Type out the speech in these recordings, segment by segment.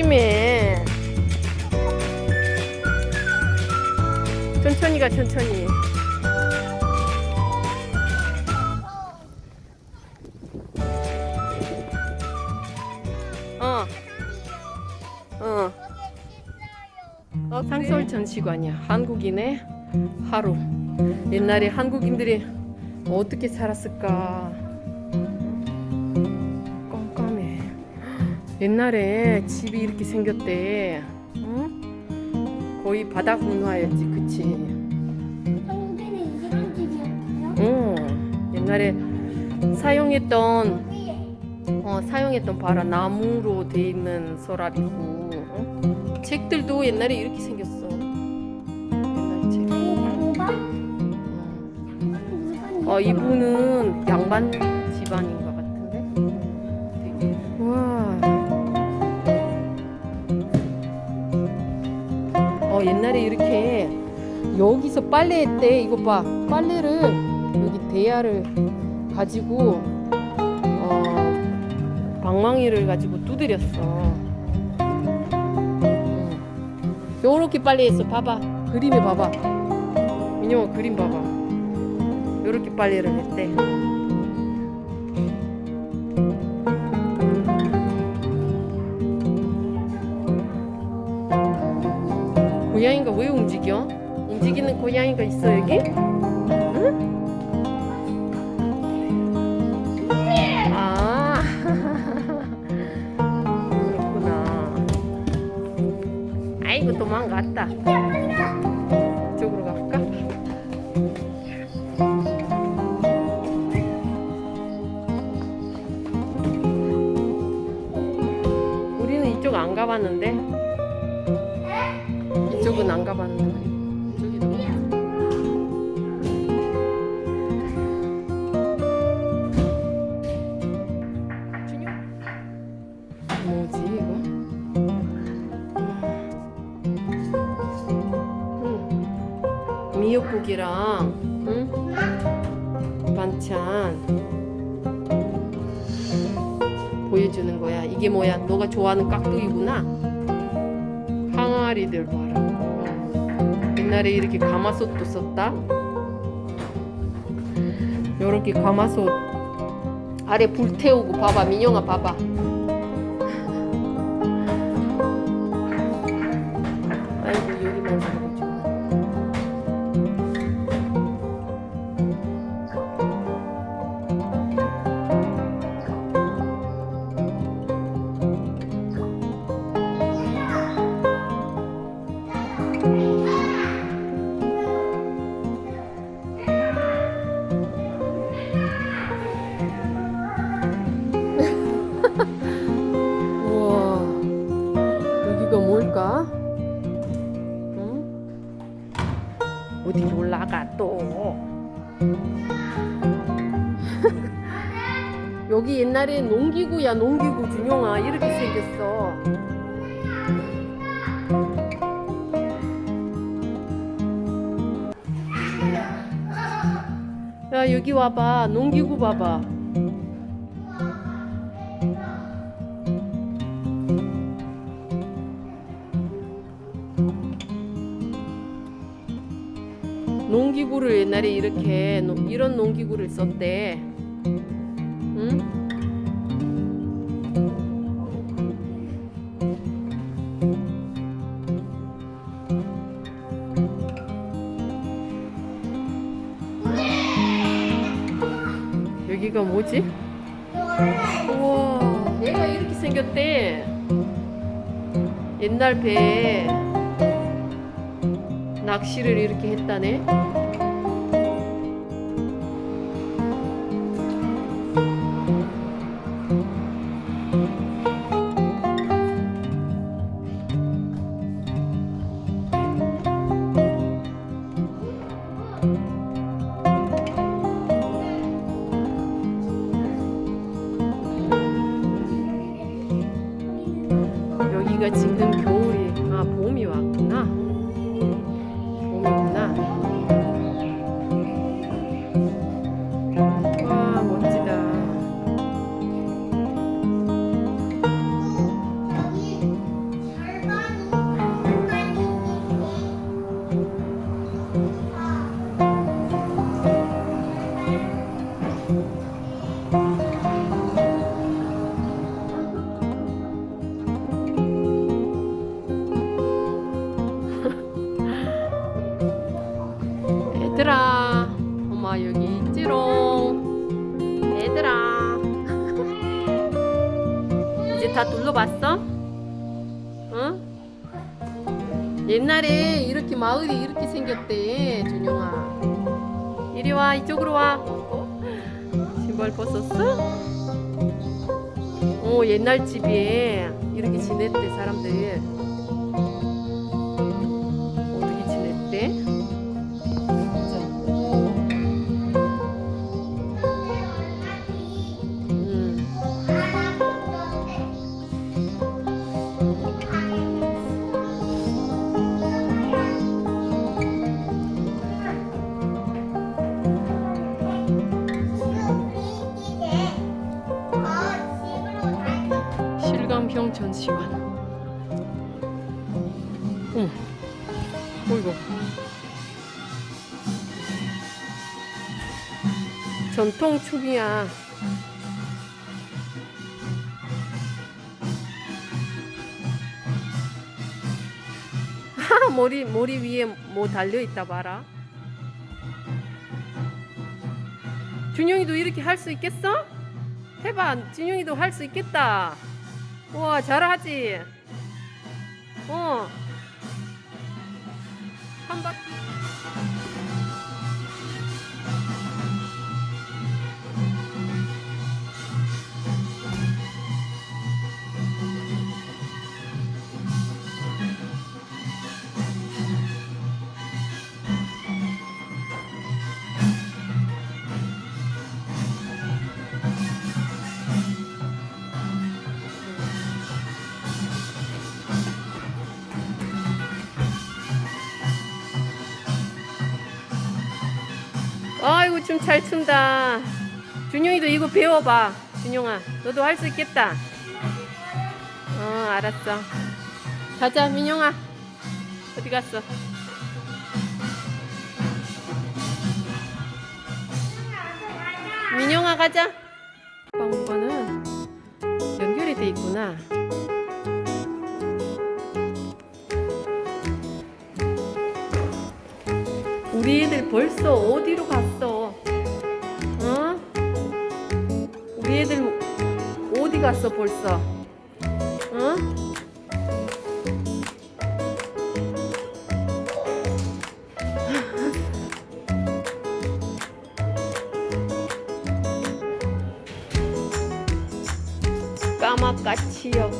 조심해. 천천히 가, 천천히. 어, 어. 어, 상서울 전시관이야. 한국인의 하루. 옛날에 한국인들이 어떻게 살았을까. 옛날에 집이 이렇게 생겼대. 응? 거의 바닥 문화였지, 그치? 한국에는 이런 집이었어요? 어, 옛날에 사용했던 어, 사용했던 봐라 나무로 돼 있는 서랍이고 어? 책들도 옛날에 이렇게 생겼어. 옛날 책. 어, 이분은 양반 집안인 것 같은데. 옛날에 이렇게 여기서 빨래했대. 이거 봐. 빨래를 여기 대야를 가지고 어 방망이를 가지고 두드렸어. 응. 요렇게 빨래했어. 봐봐. 그림에 봐봐. 민영아 그림 봐봐. 요렇게 빨래를 했대. 왜 움직여? 움직이는 고양이가 있어 여기? 응? 아 그렇구나. 아이고 도망갔다. 이쪽으로 갈까? 우리는 이쪽 안 가봤는데 이쪽은 안 가봤는데? 응. 미역국이랑 응? 반찬 보여주는 거야. 이게 뭐야? 너가 좋아하는 깍두기구나. 항아리들 봐라. 어. 옛날에 이렇게 가마솥도 썼다. 요렇게 가마솥 아래 불 태우고 봐봐 민영아 봐봐. 옛날에 농기구야 농기구 준용아 이렇게 생겼어. 야 여기 와봐 농기구 봐봐. 농기구를 옛날에 이렇게 노- 이런 농기구를 썼대. 응? 뭐지? 우와, 얘가 이렇게 생겼대. 옛날 배에 낚시를 이렇게 했다네. 여기가 지금 어? 옛날에 이렇게 마을이 이렇게 생겼대, 준영아. 이리 와, 이쪽으로 와. 어? 신발 벗었어? 어, 옛날 집에 이렇게 지냈대, 사람들. 전통 춤이야. 하, 머리 머리 위에 뭐 달려 있다 봐라. 준영이도 이렇게 할 수 있겠어? 해봐. 준영이도 할 수 있겠다. 우와, 잘하지? 어. 한 바퀴. 춤 잘 춘다. 준영이도 이거 배워봐. 준영아, 너도 할 수 있겠다. 어, 알았어. 가자, 민영아. 어디 갔어? 민영아 가자. 방법은 연결이 돼 있구나. 우리 애들 벌써 어디로 갔어 벌써? 어? 까마까치역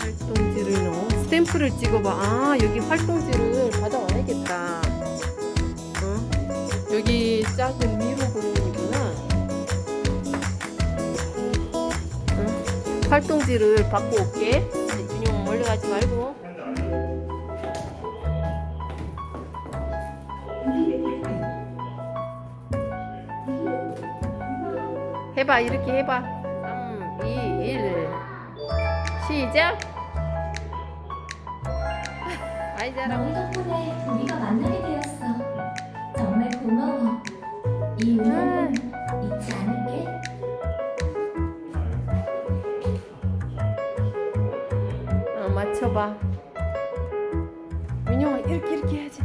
활동지를 넣어 스탬프를 찍어봐 아 여기 활동지를 받아와야겠다 어? 여기 작은 미로 공원 활동지를 받고 올게. 준용 멀리 가지 말고. 해봐 이렇게 해봐. 3 2 1 시작. 아이 너희 덕분에 우리가 만나게 되었어. 정말 고마워. 이 은혜 어, 맞춰봐. 민영아 이렇게 이렇게 해야지.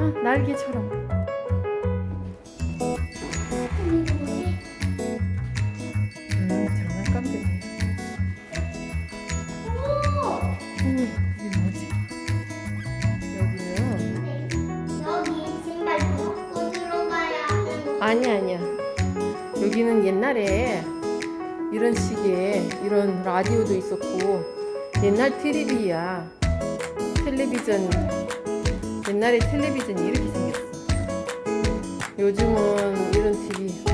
어, 날개처럼. 음, 장난감들이. 이게 뭐지? 아니 아니야. 여기는 옛날에 이런 식의 이런 라디오도 있었고 옛날 TV야. 텔레비전 옛날에 텔레비전이 이렇게 생겼어. 요즘은 이런 TV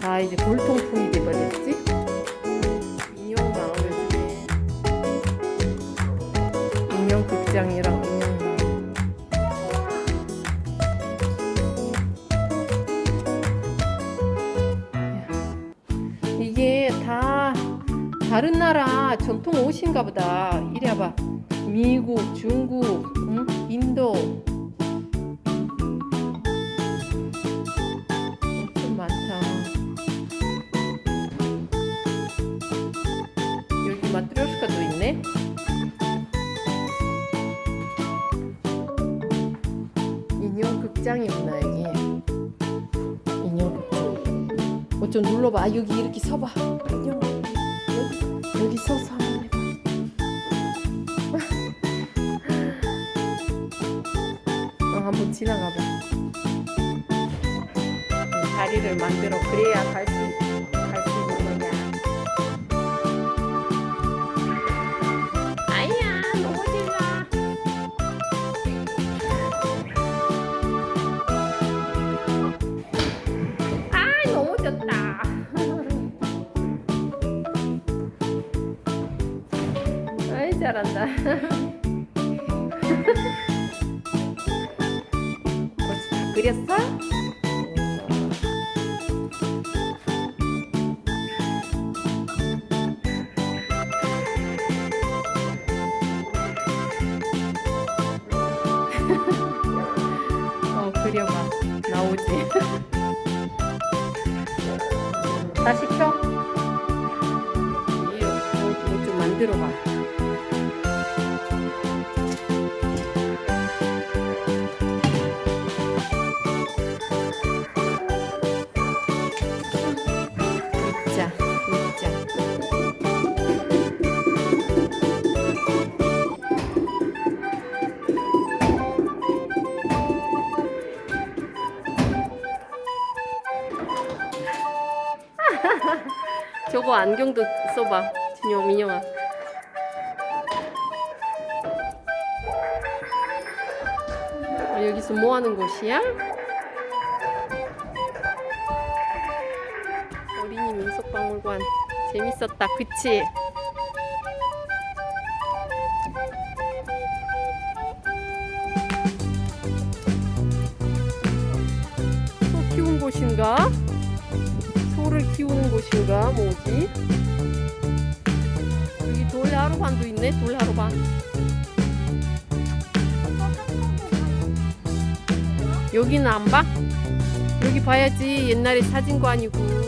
다 이제 돌통풍이 돼버렸지. 인형 나와 요즘에 인형 극장이랑 인형 나와. 이게 다 다른 나라 전통 옷 인가 보다. 이리 와봐. 미국, 중국, 응? 인도. 엄청 많다. 여기 마트로스카도 있네. 인형 극장이구나 여기. 인형 극장. 어쩜 눌러 불러봐. 여기 이렇게 서봐. 여기 여기 서서 어, 한번 지나가봐. 이 다리를 만들어 그래야 갈 수 갈 수 있는 거냐. 아이야 넘어지지 마. 아 넘어졌다. 아이 잘한다. 끓였어? 어 그려봐. 나오지. 다시 켜? 이거 좀 만들어봐 안경도 써봐 진영 민영아 어, 여기서 뭐 하는 곳이야? 어린이 민속박물관 재밌었다 그치? 하루반도 있네 돌 하루반. 여기는 안 봐? 여기 봐야지. 옛날에 사진 거 아니고